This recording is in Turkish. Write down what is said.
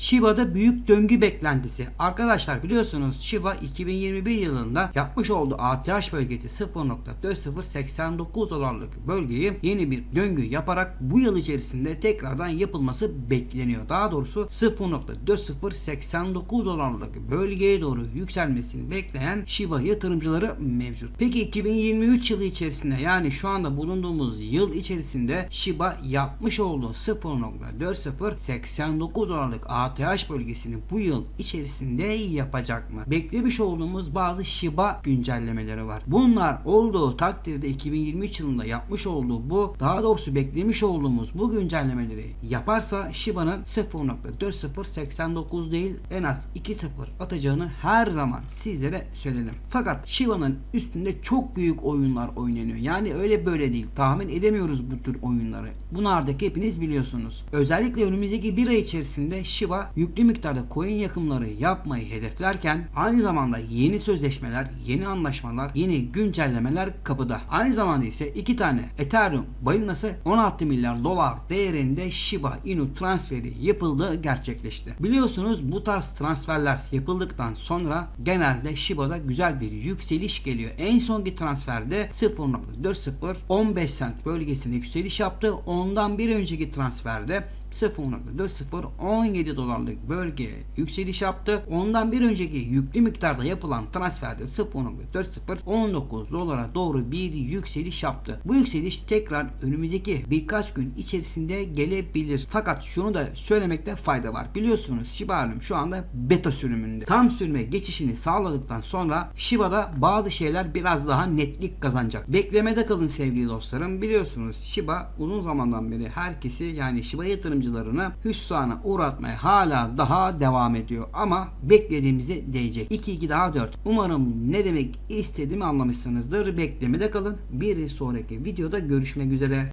Shiba'da büyük döngü beklentisi. Arkadaşlar biliyorsunuz Shiba 2021 yılında yapmış olduğu ATH bölgesi 0.4089 dolarlık bölgeyi yeni bir döngü yaparak bu yıl içerisinde tekrardan yapılması bekleniyor. Daha doğrusu 0.4089 dolarlık bölgeye doğru yükselmesini bekleyen Shiba yatırımcıları mevcut. Peki 2023 yılı içerisinde yani şu anda bulunduğumuz yıl içerisinde Shiba yapmış olduğu 0.4089 dolarlık ATH bölgesini bu yıl içerisinde yapacak mı? Beklemiş olduğumuz bazı Shiba güncellemeleri var. Bunlar olduğu takdirde 2023 yılında yapmış olduğu bu daha doğrusu beklemiş olduğumuz bu güncellemeleri yaparsa Shiba'nın 0.4089 değil en az 2 sıfır atacağını her zaman sizlere söyledim. Fakat Shiba'nın üstünde çok büyük oyunlar oynanıyor. Yani öyle böyle değil. Tahmin edemiyoruz bu tür oyunları. Bunlardaki hepiniz biliyorsunuz. Özellikle önümüzdeki bir ay içerisinde Shiba yüklü miktarda coin yakımları yapmayı hedeflerken aynı zamanda yeni sözleşmeler, yeni anlaşmalar, yeni güncellemeler kapıda. Aynı zamanda ise iki tane Ethereum balinası 16 milyar dolar değerinde Shiba Inu transferi yapıldı, gerçekleşti. Biliyorsunuz bu tarz transferler yapıldıktan sonra genelde Shiba'da güzel bir yükseliş geliyor. En sonki transferde 0.40 15 cent bölgesine yükseliş yaptı. Ondan bir önceki transferde 0.40 17 dolarlık bölgeye yükseliş yaptı. Ondan bir önceki yüklü miktarda yapılan transferde 0.40 19 dolara doğru bir yükseliş yaptı. Bu yükseliş tekrar önümüzdeki birkaç gün içerisinde gelebilir. Fakat şunu da söylemekte fayda var. Biliyorsunuz Shiba Inu şu anda beta sürümünde. Tam sürüme geçişini sağladıktan sonra Shiba'da bazı şeyler biraz daha netlik kazanacak. Beklemede kalın sevgili dostlarım. Biliyorsunuz Shiba uzun zamandan beri herkesi yani Shiba yatırımcılarını hüsrana uğratmaya hala daha devam ediyor. Ama beklediğimize değecek. 2-2 daha 4. Umarım ne demek istediğimi anlamışsınızdır. Beklemede kalın. Bir sonraki videoda görüşmek üzere.